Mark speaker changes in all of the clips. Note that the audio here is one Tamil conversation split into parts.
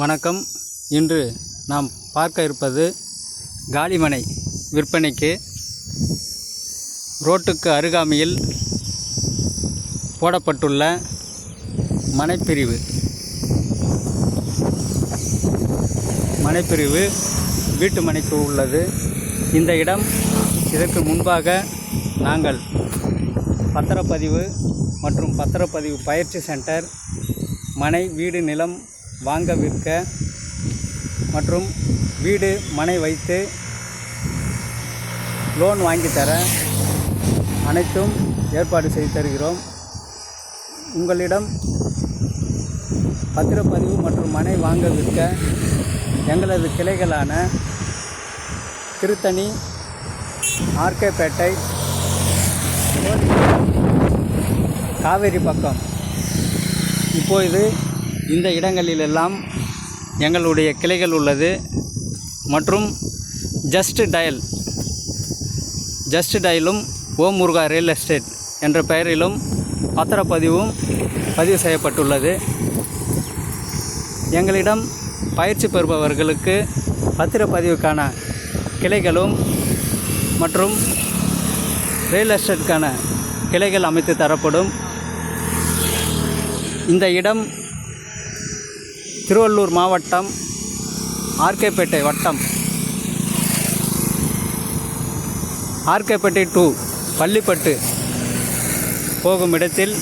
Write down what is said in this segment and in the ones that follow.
Speaker 1: வணக்கம். இன்று நாம் பார்க்க இருப்பது காலிமனை விற்பனைக்கு. ரோட்டுக்கு அருகாமையில் போடப்பட்டுள்ள மனைப்பிரிவு. மனைப்பிரிவு வீட்டு மனைக்கு உள்ளது. இந்த இடம் இதற்கு முன்பாக நாங்கள் பத்திரப்பதிவு மற்றும் பத்திரப்பதிவு பயிற்சி சென்டர் மனை வீடு நிலம் வாங்க விற்க மற்றும் வீடு மனை வைத்து லோன் வாங்கி தர அனைத்தும் ஏற்பாடு செய்து தருகிறோம். உங்களிடம் பத்திரப்பதிவு மற்றும் மனை வாங்க விற்க எங்களது கிளைகளான திருத்தணி ஆர்கேபேட்டை காவேரி பக்கம். இப்போது இந்த இடங்களிலெல்லாம் எங்களுடைய கிளைகள் உள்ளது மற்றும் ஜஸ்ட் டயல் ஜஸ்ட் டயலும் ஓம் முருகா ரியல் எஸ்டேட் என்ற பெயரிலும் பத்திரப்பதிவும் பதிவு செய்யப்பட்டுள்ளது. எங்களிடம் பயிற்சி பெறுபவர்களுக்கு பத்திரப்பதிவுக்கான கிளைகளும் மற்றும் ரியல் எஸ்டேட்டுக்கான கிளைகள் அமைத்து தரப்படும். இந்த இடம் திருவள்ளூர் மாவட்டம் ஆர்கேபேட்டை வட்டம். ஆர்கேபேட்டை டு பள்ளிப்பட்டு போகும் இடத்தில்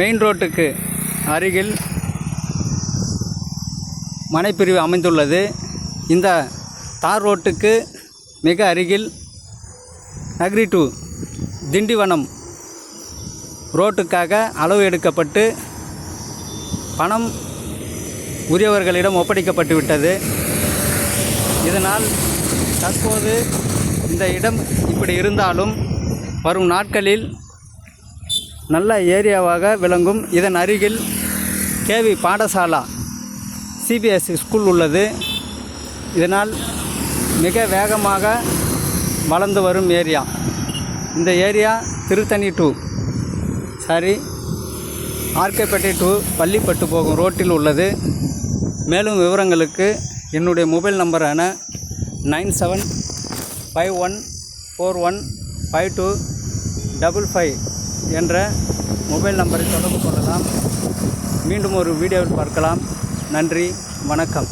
Speaker 1: மெயின் ரோட்டுக்கு அருகில் மனைப்பிரிவு அமைந்துள்ளது. இந்த தார் ரோட்டுக்கு மிக அருகில் நகரி டு திண்டிவனம் ரோட்டுக்காக அளவு எடுக்கப்பட்டு பணம் உரியவர்களிடம் ஒப்படைக்கப்பட்டு விட்டது இதனால் தற்போது இந்த இடம் இப்படி இருந்தாலும் வரும் நாட்களில் நல்ல ஏரியாவாக விளங்கும். இதன் அருகில் கேவி பாடசாலா சிபிஎஸ்சி ஸ்கூல் உள்ளது. இதனால் மிக வேகமாக வளர்ந்து வரும் ஏரியா. இந்த area Tiruttani to. Sorry RKPettai to Pallipattu போகும் ரோட்டில் உள்ளது. மேலும் விவரங்களுக்கு என்னுடைய mobile நம்பரான nine seven five one four one five two double five என்ற மொபைல் நம்பரை தொடர்பு கொள்ளலாம். மீண்டும் ஒரு வீடியோவில் பார்க்கலாம். நன்றி வணக்கம்.